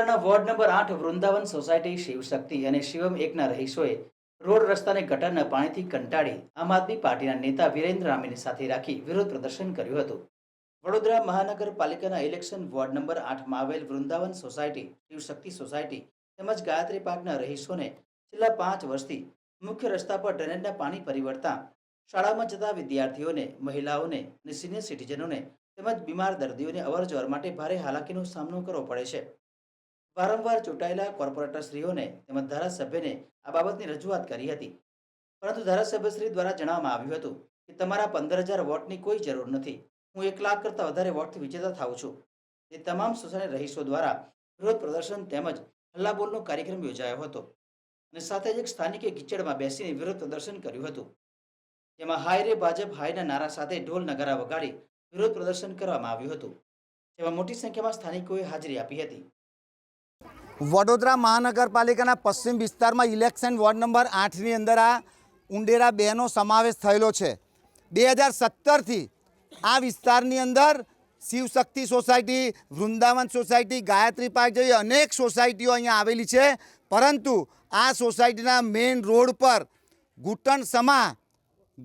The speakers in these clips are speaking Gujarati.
અંબાલાના વોર્ડ નંબર આઠ વૃંદાવન સોસાયટી શિવશક્તિ અને શિવમ એકના રહીશોએ રોડ રસ્તાને ગટરના પાણીથી કંટાળી આમ આદમી પાર્ટીના નેતા વિરેન્દ્ર રામીને સાથે રાખી વિરોધ પ્રદર્શન કર્યું હતું. વડોદરા મહાનગરપાલિકાના ઇલેક્શન વોર્ડ નંબર આઠમાં આવેલ વૃંદાવન સોસાયટી, શિવશક્તિ સોસાયટી તેમજ ગાયત્રી પાર્કના રહીશોને છેલ્લા પાંચ વર્ષથી મુખ્ય રસ્તા પર ડ્રેનેજના પાણી પરિવર્તા શાળામાં જતા વિદ્યાર્થીઓને, મહિલાઓને અને સિનિયર સિટીઝનોને તેમજ બીમાર દર્દીઓને અવરજવર માટે ભારે હાલાકીનો સામનો કરવો પડે છે. વારંવાર ચૂંટાયેલા કોર્પોરેટરશ્રીઓને તેમજ ધારાસભ્યને આ બાબતની રજૂઆત કરી હતી. પરંતુ ધારાસભ્યશ્રી દ્વારા જણાવવામાં આવ્યું હતું કે તમારા પંદર હજાર વોટની કોઈ જરૂર નથી. હું એક લાખ કરતાં વધારે વોટથી વિજેતા થાઉં છું. તે તમામ સોસાયટી રહીશો દ્વારા વિરોધ પ્રદર્શન તેમજ હલ્લાબોલનો કાર્યક્રમ યોજાયો હતો. અને સાથે જ એક સ્થાનિકે કિચડમાં બેસીને વિરોધ પ્રદર્શન કર્યું હતું. જેમાં હાય રે ભાજપ, હાયના નારા સાથે ઢોલ નગારા વગાડી વિરોધ પ્રદર્શન કરવામાં આવ્યું હતું. જેમાં મોટી સંખ્યામાં સ્થાનિકોએ હાજરી આપી હતી. વડોદરા મહાનગરપાલિકાના પશ્ચિમ વિસ્તારમાં ઇલેક્શન વોર્ડ નંબર આઠની અંદર આ ઉંડેરા બેનો સમાવેશ થયેલો છે. બે હજાર સત્તરથી આ વિસ્તારની અંદર Shivshakti society, Vrindavan society, Gayatri park જેવી અનેક સોસાયટીઓ અહીંયા આવેલી છે. પરંતુ આ સોસાયટીના મેઇન રોડ પર ઘૂંટણ સમા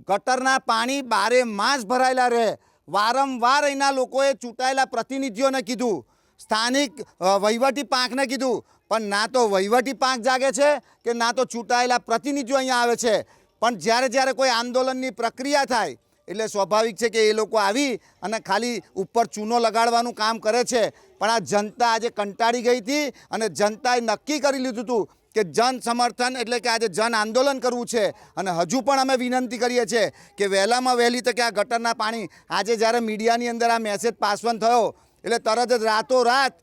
ગટરના પાણી બારે માસ ભરાયેલા રહે. વારંવાર અહીંના લોકોએ ચૂંટાયેલા પ્રતિનિધિઓને કીધું સ્થાનિક વહીવટી પાંખને કીધું. પણ ના તો વહીવટી પાંખ જાગે છે કે ના તો ચૂંટાયેલા પ્રતિનિધિઓ અહીંયા આવે છે. પણ જ્યારે જ્યારે કોઈ આંદોલનની પ્રક્રિયા થાય, એટલે સ્વાભાવિક છે કે એ લોકો આવી અને ખાલી ઉપર ચૂનો લગાડવાનું કામ કરે છે. પણ આ જનતા આજે કંટાળી ગઈ હતી અને જનતાએ નક્કી કરી લીધું હતું કે જન સમર્થન એટલે કે આજે જન આંદોલન કરવું છે. અને હજુ પણ અમે વિનંતી કરીએ છીએ કે વહેલામાં વહેલી તકે આ ગટરના પાણી આજે જ્યારે મીડિયાની અંદર આ મેસેજ પાસવન થયો એટલે તરત જ રાતોરાત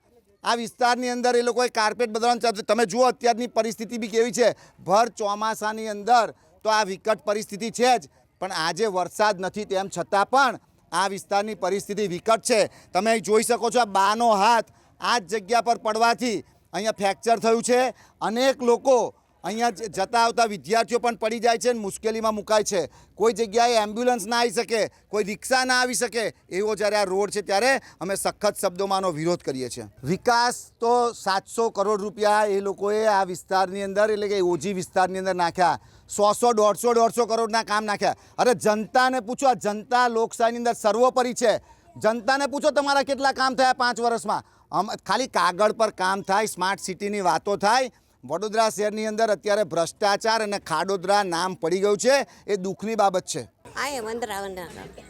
આ વિસ્તારની અંદર એ લોકોએ કાર્પેટ બદલવાનું ચાલુ તમે જુઓ અત્યારની પરિસ્થિતિ બી કેવી છે. ભર ચોમાસાની અંદર તો આ વિકટ પરિસ્થિતિ છે જ. પણ આજે વરસાદ નથી તેમ છતાં પણ આ વિસ્તારની પરિસ્થિતિ વિકટ છે. તમે જોઈ શકો છો આ બાનો હાથ આ જ જગ્યા પર પડવાથી અહીંયા ફ્રેક્ચર થયું છે. અનેક લોકો અહીંયા જતા આવતા વિદ્યાર્થીઓ પણ પડી જાય છે અને મુશ્કેલીમાં મુકાય છે. કોઈ જગ્યાએ એમ્બ્યુલન્સ ના આવી શકે, કોઈ રિક્ષા ના આવી શકે, એવો જ્યારે આ રોડ છે ત્યારે અમે સખત શબ્દોમાંનો વિરોધ કરીએ છીએ. વિકાસ તો સાતસો કરોડ રૂપિયા એ લોકોએ આ વિસ્તારની અંદર, એટલે કે ઓજી વિસ્તારની અંદર નાખ્યા. સો સો દોઢસો દોઢસો કરોડના કામ નાખ્યા. અરે જનતાને પૂછો, આ જનતા લોકશાહીની અંદર સર્વોપરી છે. જનતાને પૂછો, તમારા કેટલા કામ થયા પાંચ વર્ષમાં? આમ ખાલી કાગળ પર કામ થાય સ્માર્ટ સિટીની વાતો થાય વડોદરા શહેરની અંદર અત્યારે ભ્રષ્ટાચાર અને ખાડોદરા નામ પડી ગયું છે. એ દુઃખની બાબત છે. આ એ વંદરા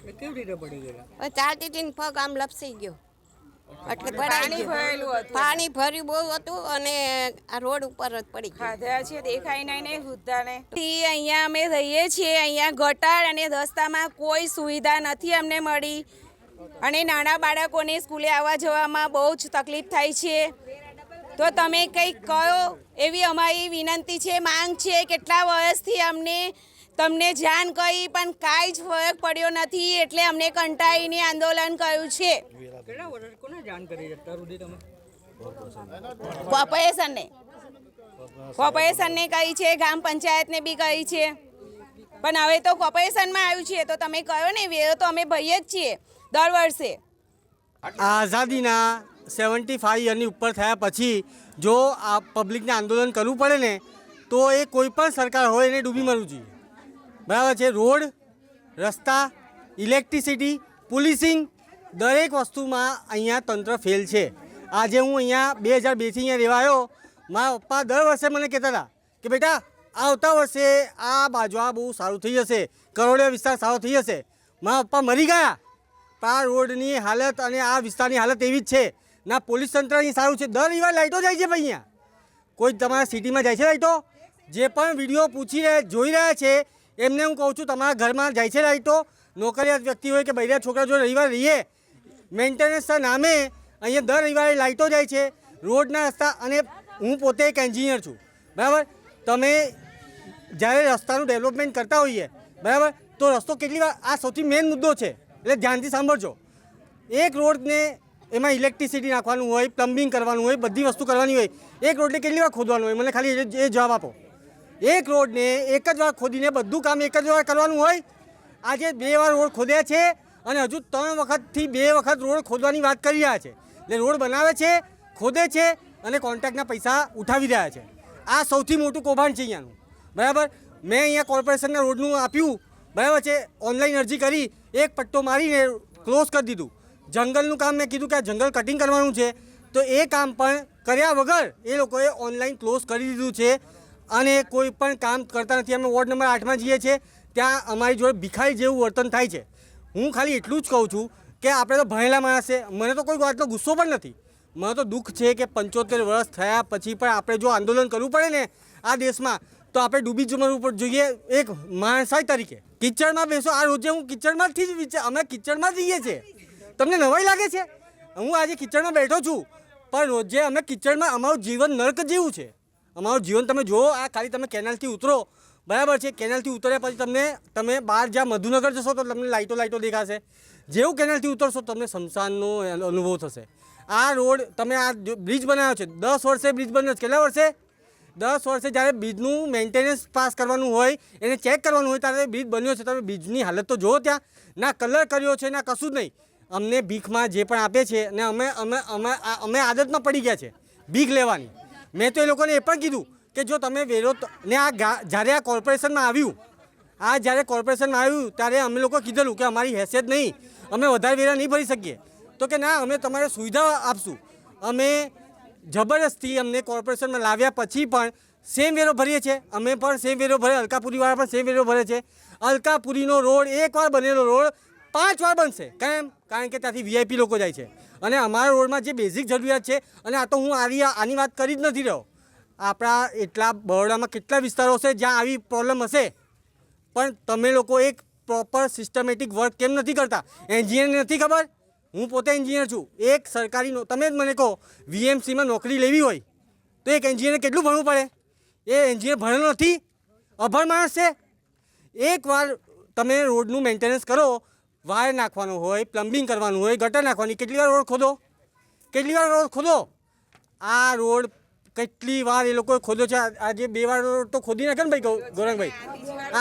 એ કેવી રીતે પડી ગયેલા? ચાલતી હતી પગ આમ લપસી ગયો. એટલે પાણી ભરેલું હતું. પાણી ભર્યું બહુ હતું અને આ રોડ ઉપર જ પડી ખાધા છે દેખાય નહીં ને સુધાને અહીંયા અમે રહીએ છીએ અહીંયા ગટાર અને રસ્તામાં કોઈ સુવિધા નથી અમને મળી. અને નાના બાળકોને સ્કૂલે આવવા જવામાં બહુ જ તકલીફ થાય છે. તો તમે કંઈક કહો એવી અમારી વિનંતી છે માંગ છે કેટલા વર્ષથી અમને તમને જાણ કરી પણ કાંઈ જ ફરક પડ્યો નથી એટલે અમને કંટાળીને આંદોલન કર્યું છે. કેટલા વર્ષ કોને જાણ કરી છે અત્યાર સુધી તમે? કોર્પોરેશનને. કોર્પોરેશનને કહી છે ગ્રામ પંચાયતને બી કહી છે. પણ હવે તો કોર્પોરેશનમાં આવ્યું છે તો તમે કહો ને વેરો તો અમે ભઈએ જ છીએ દર વર્ષે. આઝાદીના સેવન્ટી ફાઈવ યરની ઉપર થયા પછી જો આ પબ્લિકને આંદોલન કરવું પડે ને, તો એ કોઈ પણ સરકાર હોય એને ડૂબી મળવું જોઈએ. બરાબર છે? રોડ, રસ્તા, ઇલેક્ટ્રિસિટી, પોલીસિંગ દરેક વસ્તુમાં અહીંયા તંત્ર ફેલ છે. આજે હું અહીંયા બે હજાર બેથી અહીંયા રહેવાયો મારા પપ્પા દર વર્ષે મને કહેતા હતા કે, બેટા, આવતા વર્ષે આ બાજુ આ બહુ સારું થઈ જશે. કરોડિયા વિસ્તાર સારો થઈ જશે. મારા પપ્પા મરી ગયા. પણ આ રોડની હાલત અને આ વિસ્તારની હાલત એવી જ છે. ના, પોલીસ તંત્ર અહીં સારું છે. દર રવિવાર લાઇટો જાય છે ભાઈ અહીંયા. કોઈ તમારા સિટીમાં જાય છે લાઇટો જે પણ વીડિયો પૂછી રહ્યા, જોઈ રહ્યા છે, એમને હું કહું છું, તમારા ઘરમાં જાય છે લાઇટો નોકરિયાત વ્યક્તિ હોય કે બૈરિયા છોકરા જો રવિવાર રહીએ મેન્ટેનન્સના નામે અહીંયા દર રવિવારે લાઇટો જાય છે, રોડના રસ્તા અને હું પોતે એક એન્જિનિયર છું. બરાબર? તમે જ્યારે રસ્તાનું ડેવલપમેન્ટ કરતા હોઈએ, બરાબર? તો રસ્તો કેટલી વાર, આ સૌથી મેઇન મુદ્દો છે. એટલે ધ્યાનથી સાંભળજો. એક રોડને એમાં ઇલેક્ટ્રિસિટી નાખવાનું હોય પ્લમ્બિંગ કરવાનું હોય, બધી વસ્તુ કરવાની હોય, એક રોડને કેટલી વાર ખોદવાનું હોય? મને ખાલી એ- જવાબ આપો. એક રોડને એક જ વાર ખોદીને બધું કામ એક જ વાર કરવાનું હોય? આજે બે વાર રોડ ખોદ્યા છે અને હજુ ત્રણ વખતથી બે વખત રોડ ખોદવાની વાત કરી રહ્યા છે. એટલે રોડ બનાવે છે, ખોદે છે અને કોન્ટ્રાક્ટના પૈસા ઉઠાવી રહ્યા છે. આ સૌથી મોટું કૌભાંડ છે અહીંયાનું. બરાબર? મેં અહીંયા કોર્પોરેશનના રોડનું આપ્યું. બરાબર છે? ઓનલાઈન અરજી કરી, એક પટ્ટો મારીને ક્લોઝ કરી દીધું. જંગલનું કામ મેં કીધું કે આ જંગલ કટિંગ કરવાનું છે. તો એ કામ પણ કર્યા વગર એ લોકોએ ઓનલાઈન ક્લોઝ કરી દીધું છે. અને કોઈ પણ કામ કરતા નથી. અમે વોર્ડ નંબર આઠમાં જઈએ છીએ. ત્યાં અમારી જોડે ભિખારી જેવું વર્તન થાય છે. હું ખાલી એટલું જ કહું છું કે આપણે તો ભણેલા માણસ મને તો કોઈ વાતનો ગુસ્સો પણ નથી. મને તો દુઃખ છે કે પંચોતેર વર્ષ થયા પછી પણ આપણે જો આંદોલન કરવું પડે ને આ દેશમાં, તો આપણે ડૂબી જમવું પર જોઈએ એક માણસાઈ તરીકે. કિચડમાં બેસો. આ રોજે હું કિચડમાંથી જ વિચાર, અમે કિચડમાં જઈએ છીએ. તમને નવાઈ લાગે છે? હું આજે કિચડમાં બેઠો છું, પણ રોજે અમે કિચડમાં અમારું જીવન નર્ક જેવું છે. અમારું જીવન તમે જુઓ, આ ખાલી તમે કેનાલથી ઉતરો. બરાબર છે, કેનાલથી ઉતર્યા પછી તમને, તમે બહાર જ્યાં મધુનગર જશો તો તમને લાઇટો લાઇટો દેખાશે. જેવું કેનાલથી ઉતરશો તમને શમશાનનો અનુભવ થશે. આ રોડ તમે આ બ્રિજ બનાવ્યો છે, દસ વર્ષે બ્રિજ બન્યો છે. કેટલા વર્ષે? દસ વર્ષે જ્યારે બ્રિજનું મેન્ટેનન્સ પાસ કરવાનું હોય, એને ચેક કરવાનું હોય, ત્યારે બ્રિજ બન્યો છે. તમે બ્રિજની હાલત તો જુઓ ત્યાં. ના કલર કર્યો છે, ના કશું જ નહીં. અમને ભીખમાં જે પણ આપે છે ને અમે અમે અમે અમે આદતમાં પડી ગયા છે ભીખ લેવાની. મેં તો એ લોકોને એ પણ કીધું કે જો તમે વેરો ને આ જ્યારે આ કોર્પોરેશનમાં આવ્યું, આ જ્યારે કોર્પોરેશનમાં આવ્યું ત્યારે અમે લોકો કીધેલું કે અમારી હેસિયત નહીં, અમે વધારે વેરા નહીં ભરી શકીએ. તો કે ના, અમે તમારે સુવિધા આપશું. અમે જબરદસ્તી અમને કોર્પોરેશનમાં લાવ્યા પછી પણ સેમ વેરો ભરીએ છીએ. અમે પણ સેમ વેરો ભરે અલકાપુરીવાળા પણ સેમ વેરો ભરે છે. અલકાપુરીનો રોડ એકવાર બનેલો રોડ પાંચ વાર બનશે. કેમ? કારણ કે ત્યાંથી વીઆઈપી લોકો જાય છે. અને અમારા રોડમાં જે બેઝિક જરૂરિયાત છે, અને આ તો હું આવી આની વાત કરી જ નથી રહ્યો. આપણા એટલા બરોડામાં કેટલા વિસ્તારો છે જ્યાં આવી પ્રોબ્લેમ હશે? પણ તમે લોકો એક પ્રોપર સિસ્ટમેટિક વર્ક કેમ નથી કરતા? એન્જિનિયર નથી ખબર? હું પોતે એન્જિનિયર છું. એક સરકારી તમે જ મને કહો વીએમસીમાં નોકરી લેવી હોય, તો એક એન્જિનિયર કેટલું ભણવું પડે? એ એન્જિનિયર ભણેલો નથી? અભણ માણસ છે? એકવાર તમે રોડનું મેન્ટેનન્સ કરો વાયર નાખવાનો હોય, પ્લમ્બિંગ કરવાનું હોય, ગટર નાખવાની, કેટલી વાર રોડ ખોદો? કેટલી વાર રોડ ખોદો? આ રોડ કેટલી વાર એ લોકોએ ખોદ્યો છે? આજે બે વાર રોડ તો ખોદી નાખે ને ભાઈ ગોરંગભાઈ? ગૌરંગભાઈ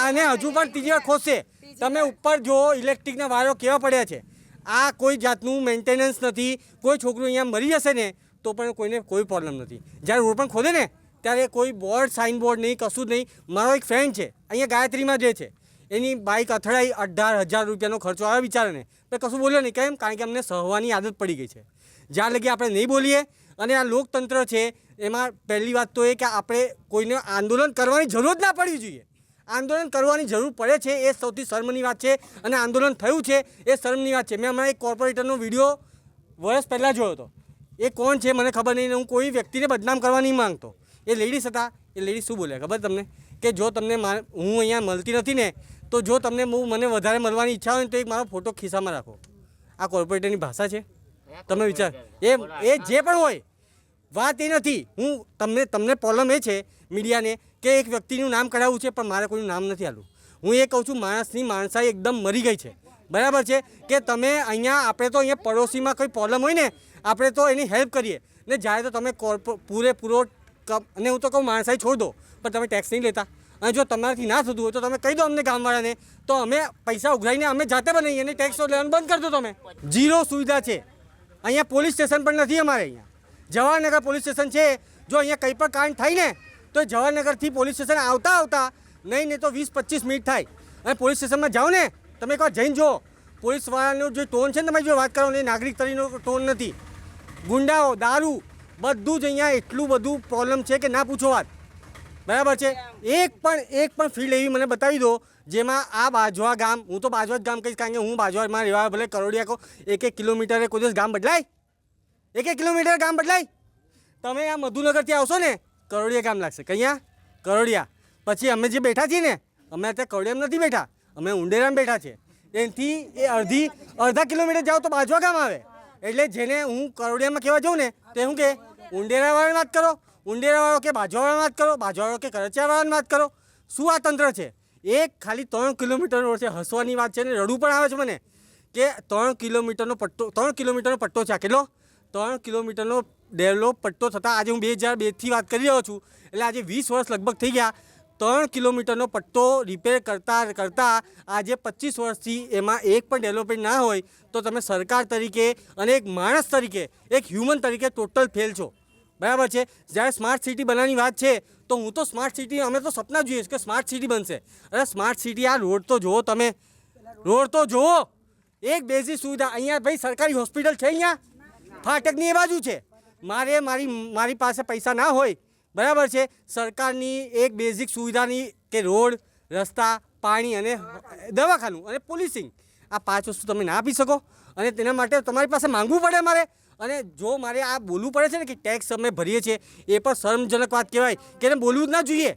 અને હજુ પણ ત્રીજી વાર ખોદશે. તમે ઉપર જુઓ ઇલેક્ટ્રિકના વાયરો કેવા પડ્યા છે? આ કોઈ જાતનું મેન્ટેનન્સ નથી. કોઈ છોકરું અહીંયા મરી જશે ને, તો પણ કોઈને કોઈ પ્રોબ્લેમ નથી. જ્યારે રોડ પણ ખોદે ને, ત્યારે કોઈ બોર્ડ સાઇન બોર્ડ નહીં, કશું જ નહીં. મારો એક ફ્રેન્ડ છે, અહીંયા ગાયત્રીમાં જે છે. એની બાઇક અથડાઈ અઢાર હજાર રૂપિયાનો ખર્ચો આવે બિચારાને. પણ કશું બોલ્યો નહીં. કેમ? કારણ કે અમને સહવાની આદત પડી ગઈ છે. જ્યાં લગી આપણે નહીં બોલીએ અને આ લોકતંત્ર છે, એમાં પહેલી વાત તો એ કે આપણે કોઈને આંદોલન કરવાની જરૂર જ ના પડવી જોઈએ. આંદોલન કરવાની જરૂર પડે છે એ સૌથી શર્મની વાત છે અને આંદોલન થયું છે એ શર્મની વાત છે. મેં હમણાં એક કોર્પોરેટરનો વીડિયો વર્ષ પહેલાં જોયો હતો. એ કોણ છે મને ખબર નહીં હું કોઈ વ્યક્તિને બદનામ કરવા નહીં માગતો. એ લેડીઝ હતા. એ લેડીઝ શું બોલ્યા? ખબર તમને? કે જો તમને મા- હું અહીંયા મળતી નથી ને તો જો તમને બહુ મને વધારે મળવાની ઈચ્છા હોય તો એક મારો ફોટો ખિસ્સામાં રાખો. આ કોર્પોરેટરની ભાષા છે. તમે વિચાર. એ એ જે પણ હોય, વાત એ નથી. હું તમને તમને પ્રોબ્લેમ એ છે મીડિયાને કે એક વ્યક્તિનું નામ કઢાવવું છે પણ મારે કોઈનું નામ નથી આલું. હું એ કહું છું, માણસની માણસાઈ એકદમ મરી ગઈ છે. બરાબર છે? કે તમે અહીંયા, આપણે તો અહીંયા પડોશીમાં કોઈ પ્રોબ્લેમ હોય ને, આપણે તો એની હેલ્પ કરીએ. ને જ્યારે તો તમે કોર્પો, પૂરેપૂરો અને હું તો કહું માણસાઈ છોડ દો, પણ તમે ટેક્સ નહીં લેતા. અને જો તમારાથી ના થતું હોય તો તમે કહી દો અમને ગામવાળાને, તો અમે પૈસા ઉઘરાઈને અમે જાતે બનાવીએ અને ટેક્સ લેવાનું બંધ કરી દો તમે. ઝીરો સુવિધા છે. અહીંયા પોલીસ સ્ટેશન પણ નથી અમારે અહીંયા. જવાહરનગર પોલીસ સ્ટેશન છે. જો અહીંયા કંઈ પણ કાંડ થાય ને, તો જવાહરનગરથી પોલીસ સ્ટેશન આવતા આવતા નહીં નહીં તો વીસ પચીસ મિનિટ થાય. અને પોલીસ સ્ટેશનમાં જાઓ ને, તમે એકવાર જઈને જુઓ. પોલીસવાળાનો જે ટોન છે ને તમારી જો વાત કરો એ નાગરિક તરીનો ટોન નથી. ગુંડાઓ, દારૂ, બધું જ અહીંયા એટલું બધું પ્રોબ્લેમ છે કે ના પૂછો વાત. બરાબર છે? એક પણ એક પણ ફિલ્ડ એવી મને બતાવી દો, જેમાં આ બાજવા ગામ, હું તો બાજવા જ ગામ કહીશ, કારણ કે હું બાજવામાં રહેવા ભલે કરોડિયા કહો, એક એક કિલોમીટરે કોઈ દિવસ ગામ બદલાય? એક એક કિલોમીટર ગામ બદલાય? તમે આ મધુનગરથી આવશો ને, કરોડિયા ગામ લાગશે. કયા કરોડિયા. પછી અમે જે બેઠા છીએ ને, અમે અત્યારે કરોડિયામાં નથી બેઠા, અમે ઉંડેરામ બેઠા છીએ. એનાથી એ અડધી, અડધા કિલોમીટર જાઓ તો બાજવા ગામ આવે. એટલે જેને હું કરોડિયામાં કહેવા જાઉં ને, તે શું કે ઉંડેરાવાળાની વાત કરો. ઉંડેરાવાળો કે બાજુવાળાની વાત કરો બાજુવાળો કે કરચિયાવાળાની વાત કરો, શું આ તંત્ર છે? એક ખાલી ત્રણ કિલોમીટર રોડ છે, હસવાની વાત છે ને, રડવું પણ આવે છે મને. કે ત્રણ કિલોમીટરનો પટ્ટો, ત્રણ કિલોમીટરનો પટ્ટો છે આ કેટલો? ત્રણ કિલોમીટરનો ડેવલપ પટ્ટો થતાં આજે હું બે હજાર બેથી વાત કરી રહ્યો છું. એટલે આજે વીસ વર્ષ લગભગ થઈ ગયા. ત્રણ કિલોમીટરનો પટ્ટો રિપેર કરતાં કરતાં આજે પચીસ વર્ષથી એમાં એક પણ ડેવલપમેન્ટ ના હોય તો તમે સરકાર તરીકે અને એક માણસ તરીકે, એક હ્યુમન તરીકે ટોટલ ફેલ છો. બરાબર છે? જ્યારે સ્માર્ટ સિટી બનાવવાની વાત છે, તો હું તો સ્માર્ટ સિટી અમે તો સપના જોઈએ કે સ્માર્ટ સિટી બનશે. અરે સ્માર્ટ સિટી આ રોડ તો જુઓ તમે. રોડ તો જુઓ. એક બેઝિક સુવિધા, અહીંયા ભાઈ સરકારી હોસ્પિટલ છે અહીંયા? ફાટકની એ બાજુ છે. મારે મારી મારી પાસે પૈસા ના હોય. બરાબર છે? સરકારની એક બેઝિક સુવિધાની કે રોડ, રસ્તા, પાણી અને દવાખાનું અને પોલીસિંગ આ પાંચ વસ્તુ તમે ના આપી શકો. અને તેના માટે તમારી પાસે માંગવું પડે મારે. અને જો મારે આ બોલવું પડે છે ને કે ટેક્સ અમે ભરીએ છીએ, એ પણ શરમજનક વાત કહેવાય કે એને બોલવું જ ના જોઈએ.